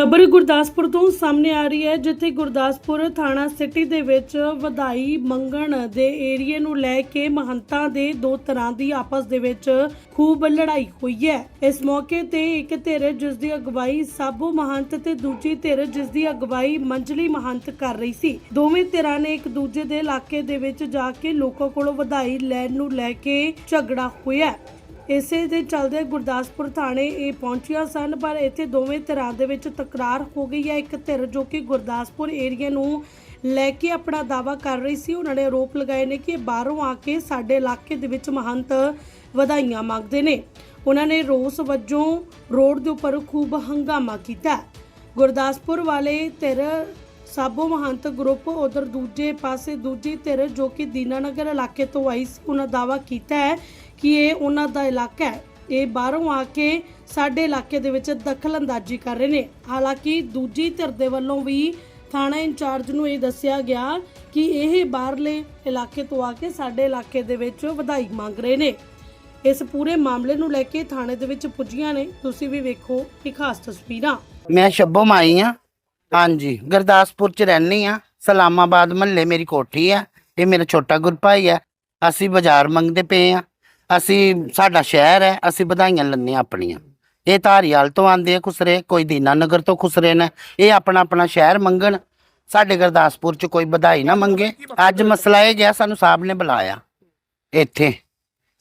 ਖਬਰ ਗੁਰਦਾਸਪੁਰ ਤੋਂ ਸਾਹਮਣੇ ਆ ਰਹੀ ਹੈ, ਜਿੱਥੇ ਗੁਰਦਾਸਪੁਰ ਥਾਣਾ ਸਿਟੀ ਦੇ ਵਿੱਚ ਵਧਾਈ ਮੰਗਣ ਦੇ ਏਰੀਏ ਨੂੰ ਲੈ ਕੇ ਮਹੰਤਾਂ ਦੇ ਦੋ ਤਰ੍ਹਾਂ ਦੀ ਆਪਸ ਦੇ ਵਿੱਚ ਖੂਬ ਲੜਾਈ ਹੋਈ ਹੈ। ਇਸ ਮੌਕੇ ਤੇ ਇੱਕ ਧਿਰ ਜਿਸ ਦੀ ਅਗਵਾਈ ਸਾਬੂ ਮਹੰਤ ਤੇ ਦੂਜੀ ਧਿਰ ਜਿਸ ਦੀ ਅਗਵਾਈ ਮੰਜਲੀ ਮਹੰਤ ਕਰ ਰਹੀ ਸੀ। ਦੋਵੇਂ ਧਿਰਾਂ ਨੇ ਇੱਕ ਦੂਜੇ ਦੇ ਇਲਾਕੇ ਦੇ ਵਿੱਚ ਜਾ ਕੇ ਲੋਕਾਂ ਕੋਲੋਂ ਵਧਾਈ ਲੈਣ ਨੂੰ ਲੈ ਕੇ ਝਗੜਾ ਹੋਇਆ ਇਸੇ ਦੇ ਚਲਦੇ ਗੁਰਦਾਸਪੁਰ ਥਾਣੇ ਇਹ ਪਹੁੰਚੀਆਂ ਸਨ, ਪਰ ਇੱਥੇ ਦੋਵੇਂ ਧਿਰਾਂ ਦੇ ਵਿੱਚ ਤਕਰਾਰ ਹੋ ਗਈ ਹੈ। ਇੱਕ ਧਿਰ ਜੋ ਕਿ ਗੁਰਦਾਸਪੁਰ ਏਰੀਆ ਨੂੰ ਲੈ ਕੇ ਆਪਣਾ ਦਾਵਾ ਕਰ ਰਹੀ ਸੀ। ਉਹਨਾਂ ਨੇ ਆਰੋਪ ਲਗਾਏ ਨੇ ਕਿ ਇਹ ਬਾਹਰੋਂ ਆ ਕੇ ਸਾਡੇ ਇਲਾਕੇ ਦੇ ਵਿੱਚ ਮਹੰਤ ਵਧਾਈਆਂ ਮੰਗਦੇ ਨੇ। ਉਹਨਾਂ ਨੇ ਰੋਸ ਵਜੋਂ ਰੋਡ ਦੇ ਉੱਪਰ ਖੂਬ ਹੰਗਾਮਾ ਕੀਤਾ। ਗੁਰਦਾਸਪੁਰ ਵਾਲੇ ਧਿਰ ਸਾਬੋ ਮਹੰਤ ਗਰੁੱਪ ਉਧਰ ਦੂਜੇ ਪਾਸੇ ਦੂਜੀ ਧਿਰ ਜੋ ਕਿ ਦੀਨਾਨਗਰ ਇਲਾਕੇ ਤੋਂ ਆਈ ਸੀ, ਉਹਨਾਂ ਦਾਵਾ ਕੀਤਾ ਹੈ ਕਿ ਇਹ ਉਹਨਾਂ ਦਾ ਇਲਾਕਾ ਹੈ। ਇਹ ਬਾਹਰੋਂ ਆ ਕੇ ਸਾਡੇ ਇਲਾਕੇ ਦੇ ਵਿੱਚ ਦਖਲ ਅੰਦਾਜ਼ੀ ਕਰ ਰਹੇ ਨੇ। ਹਾਲਾਂਕਿ ਦੂਜੀ ਧਿਰ ਦੇ ਵੱਲੋਂ ਵੀ ਥਾਣਾ ਇੰਚਾਰਜ ਨੂੰ ਇਹ ਦੱਸਿਆ ਗਿਆ ਕਿ ਇਹ ਬਾਹਰਲੇ ਇਲਾਕੇ ਤੋਂ ਆ ਕੇ ਸਾਡੇ ਇਲਾਕੇ ਦੇ ਵਿੱਚ ਵਧਾਈ ਮੰਗ ਰਹੇ ਨੇ। ਇਸ ਪੂਰੇ ਮਾਮਲੇ ਨੂੰ ਲੈ ਕੇ ਥਾਣੇ ਦੇ ਵਿੱਚ ਪੁੱਜੀਆਂ ਨੇ। ਤੁਸੀਂ ਵੀ ਵੇਖੋ ਇਹ ਖਾਸ ਤਸਵੀਰਾਂ। ਮੈਂ ਸ਼ੱਭੋ ਮਾਈ ਆ। ਹਾਂਜੀ, ਗੁਰਦਾਸਪੁਰ ਚ ਰਹਿਣੀ ਆ। ਸਲਾਮਾਬਾਦ ਮਹੱਲੇ ਮੇਰੀ ਕੋਠੀ ਆ। ਇਹ ਮੇਰਾ ਛੋਟਾ ਗੁਰਭਾਈ ਆ। ਅਸੀਂ ਬਾਜ਼ਾਰ ਮੰਗਦੇ ਪਏ ਆ। ਅਸੀਂ ਸਾਡਾ ਸ਼ਹਿਰ ਹੈ ਅਸੀਂ ਵਧਾਈਆਂ ਲੈਣੇ ਆਪਣੀਆਂ। ਇਹ ਧਾਰੀਵਾਲ ਤੋਂ ਆਂਦੇ ਆ ਖੁਸਰੇ ਕੋਈ ਦੀਨਾਨਗਰ ਤੋਂ ਖੁਸਰੇ ਨੇ। ਇਹ ਆਪਣਾ ਆਪਣਾ ਸ਼ਹਿਰ ਮੰਗਣ। ਸਾਡੇ ਗੁਰਦਾਸਪੁਰ ਚ ਕੋਈ ਵਧਾਈ ਨਾ ਮੰਗੇ। ਅੱਜ ਮਸਲਾ ਇਹ ਗਿਆ ਸਾਨੂੰ ਸਾਹਿਬ ਨੇ ਬੁਲਾਇਆ ਇੱਥੇ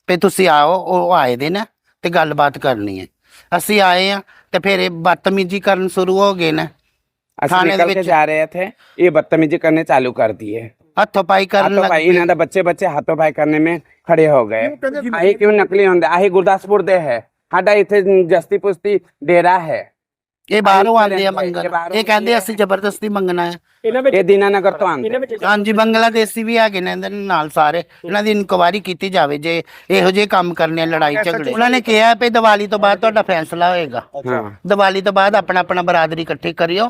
ਤੇ ਤੁਸੀਂ ਆਓ ਉਹ ਆਏ ਦੇ ਨਾ ਤੇ ਗੱਲਬਾਤ ਕਰਨੀ ਹੈ। ਅਸੀਂ ਆਏ ਆ ਤੇ ਫਿਰ ਇਹ ਬਦਤਮੀਜੀ ਕਰਨ ਸ਼ੁਰੂ ਹੋ ਗਏ ਨੇ। ਅਸੀਂ ਨਿਕਲ ਕੇ ਜਾ ਰਹੇ ਥੇ ਇਹ ਬਦਤਮੀਜੀ ਕਰਨੇ ਚਾਲੂ ਕਰ ਦਿਏ ਹੱਥੋਂ ਪਾਈ ਕਰਨ ਲੱਗੇ ਇਹਨਾਂ ਦਾ ਬੱਚੇ ਬੱਚੇ ਹੱਥੋਂ ਪਾਈ ਕਰਨੇ ਮੇ। ਖੜੇ ਹੋ ਗਏ ਆਹੀ ਕਿਉਂ ਨਕਲੀ ਹੁੰਦਾ ਆਹੀ ਗੁਰਦਾਸਪੁਰ ਦੇ ਹੈ ਸਾਡਾ ਇੱਥੇ ਜਸਤੀ ਪੁਸਤੀ ਡੇਰਾ ਹੈ ਇਹ ਬਾਹਰੋਂ ਆਉਂਦੇ ਆ ਮੰਗਣ ਇਹ ਕਹਿੰਦੇ ਅਸੀਂ ਜ਼ਬਰਦਸਤੀ ਮੰਗਣਾ ਹੈ ਇਹ ਦਿਨਾਂ ਨਗਰ ਤੋਂ ਆਉਂਦੇ ਹਾਂਜੀ ਬੰਗਲਾਦੇਸ਼ੀ ਵੀ ਹੈਗੇ ਨੇ ਇਹਨਾਂ ਨਾਲ ਸਾਰੇ ਇਹਨਾਂ ਦੀ ਇਨਕੁਆਇਰੀ ਕੀਤੀ ਜਾਵੇ ਜੇ ਇਹੋ ਜਿਹੇ ਕੰਮ ਕਰਨੇ ਲੜਾਈ ਝਗੜੇ ਉਹਨਾਂ ਨੇ ਕਿਹਾ ਵੀ ਦੀਵਾਲੀ ਤੋਂ ਬਾਅਦ ਤੁਹਾਡਾ ਫੈਸਲਾ ਹੋਏਗਾ ਦੀਵਾਲੀ ਤੋਂ ਬਾਅਦ ਆਪਣਾ ਆਪਣਾ ਬਰਾਦਰੀ ਇਕੱਠੀ ਕਰਿਓ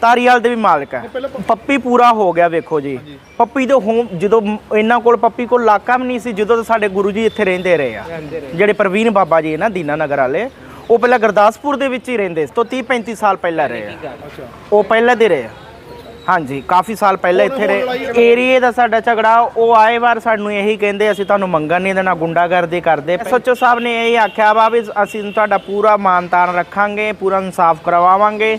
ਤਾਰੀਵਾਲ ਦੇ ਵੀ ਮਾਲਕ ਹੈ। ਪੱਪੀ ਪੂਰਾ ਹੋ ਗਿਆ ਵੇਖੋ ਜੀ। ਪੱਪੀ ਦੇ ਹੋਮ ਜਦੋਂ ਇਹਨਾਂ ਕੋਲ ਪੱਪੀ ਕੋਲ ਇਲਾਕਾ ਵੀ ਨਹੀਂ ਸੀ ਜਦੋਂ ਤੋਂ ਸਾਡੇ ਗੁਰੂ ਜੀ ਇੱਥੇ ਰਹਿੰਦੇ ਰਹੇ ਆ। ਜਿਹੜੇ ਪ੍ਰਵੀਨ ਬਾਬਾ ਜੀ ਨਾ ਦੀਨਾਨਗਰ ਵਾਲੇ ਉਹ ਪਹਿਲਾਂ ਗੁਰਦਾਸਪੁਰ ਦੇ ਵਿੱਚ ਹੀ ਰਹਿੰਦੇ ਸੀ। ਤੋਂ 30 35 ਸਾਲ ਪਹਿਲਾਂ ਰਹੇ ਆ। ਉਹ ਪਹਿਲਾਂ ਦੇ ਰਹੇ ਆ। ਹਾਂਜੀ ਕਾਫੀ ਸਾਲ ਪਹਿਲਾਂ ਇੱਥੇ ਰਹੇ। ਏਰੀਏ ਦਾ ਸਾਡਾ ਝਗੜਾ ਉਹ ਆਏ ਵਾਰ ਸਾਨੂੰ ਇਹੀ ਕਹਿੰਦੇ ਅਸੀਂ ਤੁਹਾਨੂੰ ਮੰਗਣ ਨਹੀਂ ਦੇਣਾ ਗੁੰਡਾਗਰਦੀ ਕਰਦੇ। ਸੱਚੋ ਸਾਹਿਬ ਨੇ ਇਹ ਆਖਿਆ ਵਾ ਵੀ ਅਸੀਂ ਤੁਹਾਡਾ ਪੂਰਾ ਮਾਨਤਾਨ ਰੱਖਾਂਗੇ ਪੂਰਾ ਇਨਸਾਫ ਕਰਵਾਵਾਂਗੇ।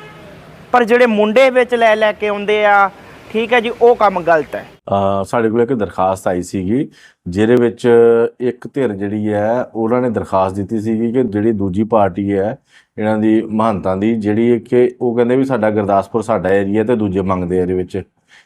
ਪਰ ਜਿਹੜੇ ਮੁੰਡੇ ਵਿੱਚ ਲੈ ਲੈ ਕੇ ਆਉਂਦੇ ਆ ਠੀਕ ਹੈ ਜੀ, ਉਹ ਕੰਮ ਗਲਤ ਹੈ। ਸਾਡੇ ਕੋਲ ਇੱਕ ਦਰਖਾਸਤ ਆਈ ਸੀਗੀ, ਜਿਹਦੇ ਵਿੱਚ ਇੱਕ ਧਿਰ ਜਿਹੜੀ ਹੈ, ਉਹਨਾਂ ਨੇ ਦਰਖਾਸਤ ਦਿੱਤੀ ਸੀਗੀ ਕਿ ਜਿਹੜੀ ਦੂਜੀ ਪਾਰਟੀ ਹੈ, ਇਹਨਾਂ ਦੀ ਮਹੰਤਾਂ ਦੀ, ਜਿਹੜੀ ਕਿ ਉਹ ਕਹਿੰਦੇ ਵੀ ਸਾਡਾ ਗੁਰਦਾਸਪੁਰ ਸਾਡਾ ਏਰੀਆ ਤੇ ਦੂਜੇ ਮੰਗਦੇ ਆ ਇਹਦੇ ਵਿੱਚ।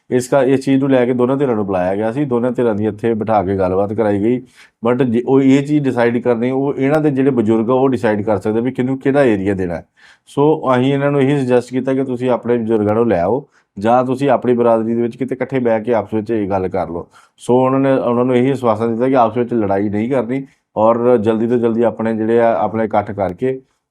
ਇਸ ਕਾ, ਇਸ ਚੀਜ਼ ਨੂੰ ਲੈ ਕੇ ਦੋਨਾਂ ਧਿਰਾਂ ਨੂੰ ਬੁਲਾਇਆ ਗਿਆ ਸੀ, ਦੋਨਾਂ ਧਿਰਾਂ ਦੀ ਇੱਥੇ ਬਿਠਾ ਕੇ ਗੱਲਬਾਤ ਕਰਾਈ ਗਈ। ਬਟ ਉਹ ਇਹ ਚੀਜ਼ ਡਿਸਾਈਡ ਕਰਨੀ, ਉਹ ਇਹਨਾਂ ਦੇ ਜਿਹੜੇ ਬਜ਼ੁਰਗ ਆ, ਉਹ ਡਿਸਾਈਡ ਕਰ ਸਕਦੇ ਵੀ ਕਿਹਨੂੰ ਕਿਹੜਾ ਏਰੀਆ ਦੇਣਾ ਸੋ ਅਸੀਂ ਇਹਨਾਂ ਨੂੰ ਇਹੀ ਸੁਜੈਸਟ ਕੀਤਾ ਕਿ ਤੁਸੀਂ ਆਪਣੇ ਬਜ਼ੁਰਗਾਂ ਨੂੰ ਲੈ ਆਓ ਜਾਂ ਤੁਸੀਂ ਆਪਣੀ ਬਰਾਦਰੀ ਦੇ ਵਿੱਚ ਕਿਤੇ ਇਕੱਠੇ ਬਹਿ ਕੇ ਆਪਸ ਵਿੱਚ ਇਹ ਗੱਲ ਕਰ ਲਓ। ਸੋ ਉਹਨਾਂ ਨੇ, ਉਹਨਾਂ ਨੂੰ ਇਹੀ ਵਿਸ਼ਵਾਸਨ ਦਿੱਤਾ ਕਿ ਆਪਸ ਵਿੱਚ ਲੜਾਈ ਨਹੀਂ ਕਰਨੀ ਔਰ ਜਲਦੀ ਤੋਂ ਜਲਦੀ ਆਪਣੇ ਜਿਹੜੇ ਆ, ਆਪਣੇ ਇਕੱਠ ਕਰਕੇ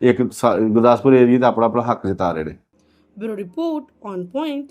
ਇੱਕ ਸਾ- ਗੁਰਦਾਸਪੁਰ ਏਰੀਆ ਦਾ ਆਪਣਾ ਆਪਣਾ ਹੱਕ ਜਤਾ ਰਹੇ ਨੇ। Bureau report on point